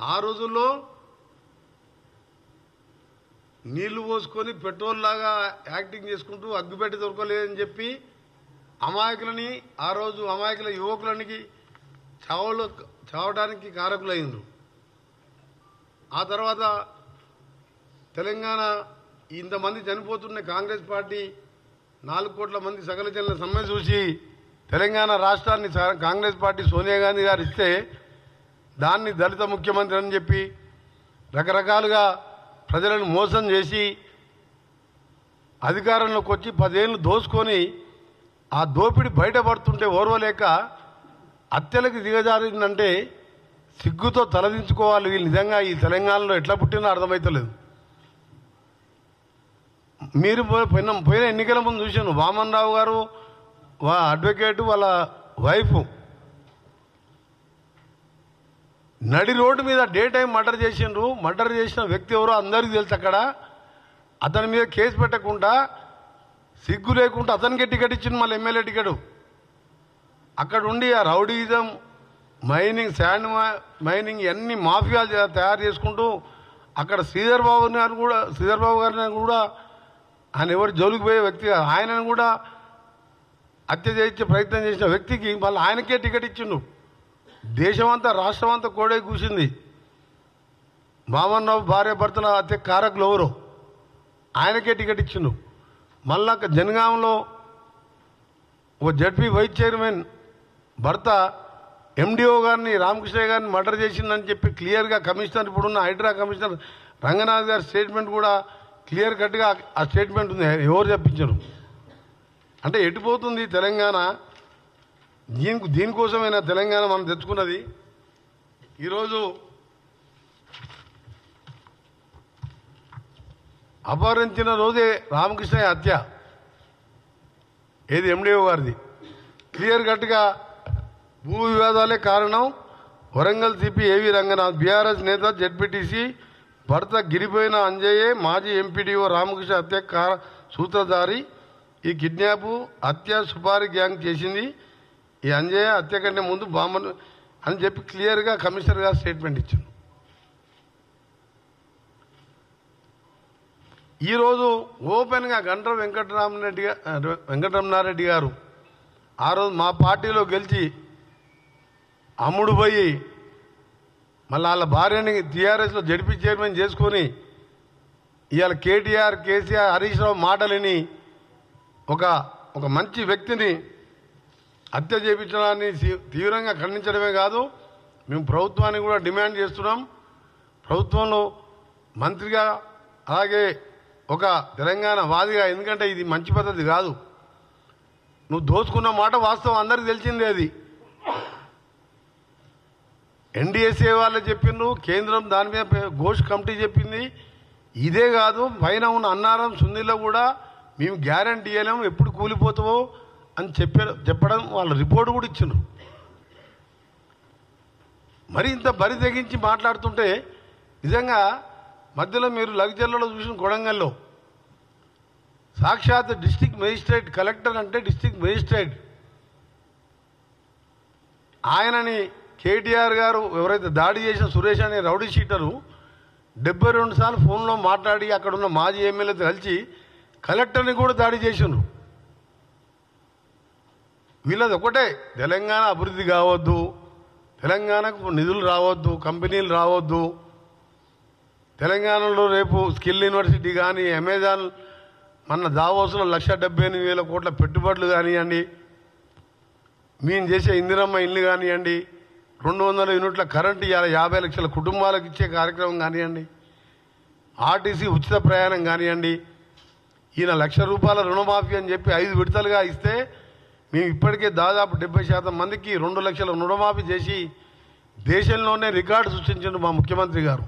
ఆ రోజుల్లో నీళ్ళు పోసుకొని పెట్రోల్ లాగా యాక్టింగ్ చేసుకుంటూ అగ్గిపెట్టి దొరకలేదని చెప్పి అమాయకులని ఆ రోజు అమాయకుల యువకులనికి చావలో చావడానికి కారకులైండ్రు. ఆ తర్వాత తెలంగాణ ఇంతమంది చనిపోతున్న కాంగ్రెస్ పార్టీ నాలుగు కోట్ల మంది సకల జనుల సమ్మె చూసి తెలంగాణ రాష్ట్రాన్ని కాంగ్రెస్ పార్టీ సోనియా గాంధీ గారు ఇస్తే దాన్ని దళిత ముఖ్యమంత్రి అని చెప్పి రకరకాలుగా ప్రజలను మోసం చేసి అధికారంలోకి వచ్చి పదేళ్ళు దోసుకొని ఆ దోపిడి బయటపడుతుంటే ఓర్వలేక హత్యలకు దిగజారిందంటే సిగ్గుతో తలదించుకోవాలి. వీళ్ళు నిజంగా ఈ తెలంగాణలో ఎట్లా పుట్టినా అర్థమవుతలేదు మీరు పోయిన పోయిన ఎన్నికల ముందు చూశాను. వామన్ రావు గారు వా అడ్వకేట్ వాళ్ళ వైఫ్. నడి రోడ్డు మీద డే టైం మర్డర్ చేసిండ్రు. మర్డర్ చేసిన వ్యక్తి ఎవరో అందరికీ తెలుసు అక్కడ. అతని మీద కేసు పెట్టకుండా సిగ్గు లేకుండా అతనికే టికెట్ ఇచ్చింది మళ్ళీ ఎమ్మెల్యే టికెట్. అక్కడ ఉండి ఆ రౌడీజం మైనింగ్ శాండ్ మా- మైనింగ్ అన్ని మాఫియాలు తయారు చేసుకుంటూ అక్కడ శ్రీధర్ బాబు గారు కూడా శ్రీధర్ బాబు గారిని కూడా ఆయన ఎవరు జోలికి పోయే వ్యక్తి ఆయనను కూడా హత్య చేయించే ప్రయత్నం చేసిన వ్యక్తికి మళ్ళీ ఆయనకే టికెట్ ఇచ్చిండు. దేశమంతా రాష్ట్రం అంతా కోడే కూసింది. మామన్నావు భార్య భర్తల హత్య కారకులు ఎవరు? ఆయనకే టికెట్ ఇచ్చిండు. మళ్ళా జనగాంలో ఒక జడ్పీ వైస్ చైర్మన్ భర్త ఎండిఓ గారిని రామకృష్ణ గారిని మర్డర్ చేసిందని చెప్పి క్లియర్గా కమిషనర్ ఇప్పుడున్న హైడ్రా కమిషనర్ రంగనాథ్ గారి స్టేట్మెంట్ కూడా క్లియర్ కట్గా ఆ స్టేట్మెంట్ ఉంది. ఎవరు చెప్పించారు? అంటే ఎటుపోతుంది తెలంగాణ? దీని దీనికోసమైనా తెలంగాణ మనం తెచ్చుకున్నది ఈరోజు అపహరించిన రోజే రామకృష్ణ హత్య. ఏది ఎండిఓ గారిది. క్లియర్ కట్గా భూ వివాదాలే కారణం. వరంగల్ సిపి ఏవి రంగనాథ్ బీఆర్ఎస్ నేత జెడ్పీటీసీ భర్త గిరిపోయిన అంజయ్యే మాజీ ఎంపీడీఓ రామకృష్ణ హత్య కార సూత్రధారి. ఈ కిడ్నాప్ హత్య సుపారీ గ్యాంగ్ చేసింది. ఈ అంజయ్య హత్య కంటే ముందు బాంబను అని చెప్పి క్లియర్గా కమిషనర్ గారు స్టేట్మెంట్ ఇచ్చారు. ఈరోజు ఓపెన్గా గండ్ర వెంకటరామరెడ్డి గా- వెంకటరమణారెడ్డి గారు ఆ రోజు మా పార్టీలో గెలిచి అమ్ముడు పోయి మళ్ళీ వాళ్ళ భార్యని టీఆర్ఎస్లో జడిపి చైర్మన్ చేసుకొని ఇవాళ కేటీఆర్ కేసీఆర్ హరీష్ రావు మాటలని ఒక ఒక మంచి వ్యక్తిని హత్య చేయించడాన్ని తీ- తీవ్రంగా ఖండించడమే కాదు మేము ప్రభుత్వాన్ని కూడా డిమాండ్ చేస్తున్నాం. ప్రభుత్వంలో మంత్రిగా అలాగే ఒక తెలంగాణ వాదిగా ఎందుకంటే ఇది మంచి పద్ధతి కాదు. నువ్వు దోచుకున్న మాట వాస్తవం అందరికి తెలిసిందే అది. ఎన్డీఎస్ఏ వాళ్ళు చెప్పిండ్రు కేంద్రం దాని మీద ఘోష్ కమిటీ చెప్పింది. ఇదే కాదు పైన ఉన్న అన్నారం సుందీలో కూడా మేము గ్యారంటీ ఇవ్వలేము ఎప్పుడు కూలిపోతావో అని చెప్పే చెప్పడం వాళ్ళ రిపోర్ట్ కూడా ఇచ్చిండ్రు మరి ఇంత బరి తెగించి మాట్లాడుతుంటే నిజంగా మధ్యలో మీరు లగ్జర్లలో చూసిన కొడంగల్లో సాక్షాత్ డిస్టిక్ మేజిస్ట్రేట్ కలెక్టర్ అంటే డిస్టిక్ మేజిస్ట్రేట్. ఆయనని కేటీఆర్ గారు ఎవరైతే దాడి చేసిన సురేష్ అనే రౌడీ షీటరు డెబ్బై రెండు సార్లు ఫోన్లో మాట్లాడి అక్కడున్న మాజీ ఎమ్మెల్యేతో కలిసి కలెక్టర్ని కూడా దాడి చేసిండ్రు. వీళ్ళది ఒకటే. తెలంగాణ అభివృద్ధి కావద్దు. తెలంగాణకు నిధులు రావద్దు కంపెనీలు రావద్దు. తెలంగాణలో రేపు స్కిల్ యూనివర్సిటీ కానీ అమెజాన్ మన దావోసులో లక్ష డెబ్బై ఎనిమిది వేల కోట్ల పెట్టుబడులు కానివ్వండి మేము చేసే ఇందిరమ్మ ఇల్లు కానివ్వండి రెండు వందల యూనిట్ల కరెంటు ఇవాళ యాభై లక్షల కుటుంబాలకు ఇచ్చే కార్యక్రమం కానివ్వండి ఆర్టీసీ ఉచిత ప్రయాణం కానివ్వండి ఈయన లక్ష రూపాయల రుణమాఫీ అని చెప్పి ఐదు విడతలుగా ఇస్తే మేము ఇప్పటికే దాదాపు డెబ్బై శాతం మందికి రెండు లక్షల రుణమాఫీ చేసి దేశంలోనే రికార్డు సృష్టించిండు మా ముఖ్యమంత్రి గారు.